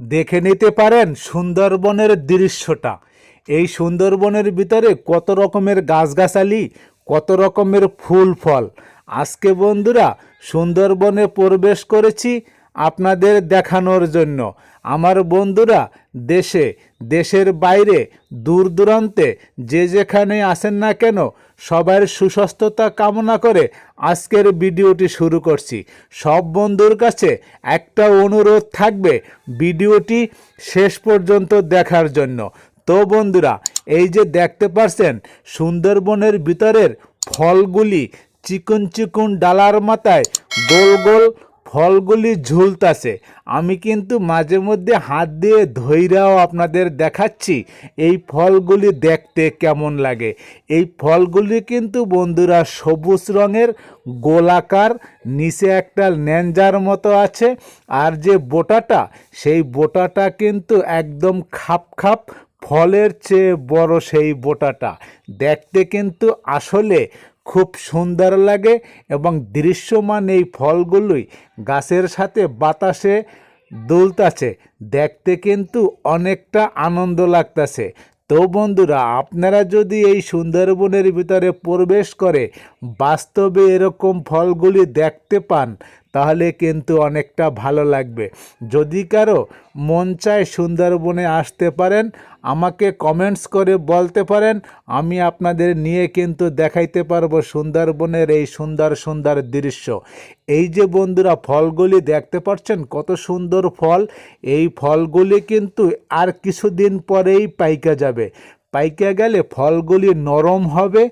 দেখে নিতে পারেন সুন্দরবনের দৃশ্যটা। এই সুন্দরবনের ভিতরে কত রকমের গাছগাছালি, কত রকমের ফুল ফল। আজকে বন্ধুরা, সুন্দরবনে প্রবেশ করেছি আপনাদের দেখানোর জন্য। আমার বন্ধুরা দেশে, দেশের বাইরে, দূর দূরান্তে যে যেখানে আসেন না কেন সবার সুস্বাস্থ্যতা কামনা করে আজকের ভিডিওটি শুরু করছি। সব বন্ধুর কাছে একটা অনুরোধ থাকবে ভিডিওটি শেষ পর্যন্ত দেখার জন্য। তো বন্ধুরা, এই যে দেখতে পারছেন, সুন্দরবনের ভিতরের ফলগুলি চিকন চিকন ডালার মাথায় গোল গোল ফলগুলি ঝুলতাছে। আমি কিন্তু মাঝে মধ্যে হাত দিয়ে ধৈরাও আপনাদের দেখাচ্ছি এই ফলগুলি দেখতে কেমন লাগে। এই ফলগুলি কিন্তু বন্ধুরা সবুজ রঙের, গোলাকার, নিচে একটা ন্যাঞ্জার মতো আছে। আর যে বোটাটা, সেই বোটাটা কিন্তু একদম খাপ খাপ ফলের চেয়ে বড় সেই বোটাটা। দেখতে কিন্তু আসলে খুব সুন্দর লাগে এবং দৃশ্যমান এই ফলগুলোই গাছের সাথে বাতাসে দুলতাছে। দেখতে কিন্তু অনেকটা আনন্দ লাগতাছে। তো বন্ধুরা, আপনারা যদি এই সুন্দরবনের ভিতরে প্রবেশ করে বাস্তবে এরকম ফলগুলি দেখতে পান তাহলে কিন্তু অনেকটা ভালো লাগবে। যদি কারও মন চায় সুন্দরবনে আসতে পারেন, আমাকে কমেন্টস করে বলতে পারেন, আমি আপনাদের নিয়ে কিন্তু দেখাইতে পারব সুন্দরবনের এই সুন্দর সুন্দর দৃশ্য। এই যে বন্ধুরা ফলগুলি দেখতে পাচ্ছেন, কত সুন্দর ফল। এই ফলগুলি কিন্তু আর কিছুদিন পরেই পাইকা যাবে। পাইকা গেলে ফলগুলি নরম হবে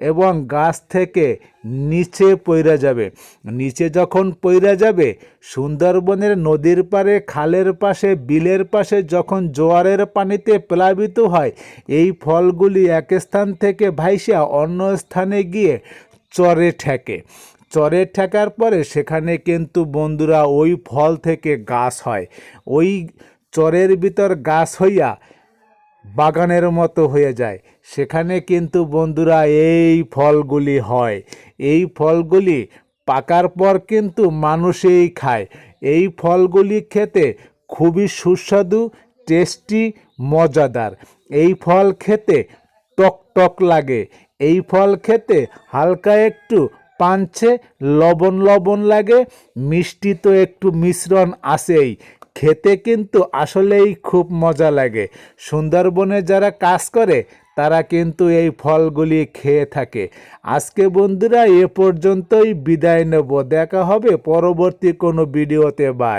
এবং গাছ থেকে নিচে পইরা যাবে। নিচে যখন পইরা যাবে, সুন্দরবনের নদীর পাড়ে, খালের পাশে, বিলের পাশে যখন জোয়ারের পানিতে প্লাবিত হয়, এই ফলগুলি এক স্থান থেকে ভাইসা অন্য স্থানে গিয়ে চরে ঠেকে। চরে ঠেকার পরে সেখানে কিন্তু বন্ধুরা ওই ফল থেকে গাছ হয়। ওই চরের ভিতর গাছ হইয়া বাগানের মতো হয়ে যায়। সেখানে কিন্তু বন্ধুরা এই ফলগুলি হয়। এই ফলগুলি পাকার পর কিন্তু মানুষেই খায়। এই ফলগুলি খেতে খুবই সুস্বাদু, টেস্টি, মজাদার। এই ফল খেতে টক টক লাগে। এই ফল খেতে হালকা একটু পাঞ্চে লবণ লবণ লাগে। মিষ্টি তো একটু মিশ্রণ আসেই খেতে কিন্তু আসলেই খুব মজা লাগে। সুন্দরবনে যারা কাজ করে, তারা কিন্তু এই ফলগুলি খেয়ে থাকে। আজকে বন্ধুরা, এ পর্যন্তই। বিদায় নেব। দেখা হবে পরবর্তী কোনো ভিডিওতে। বাই।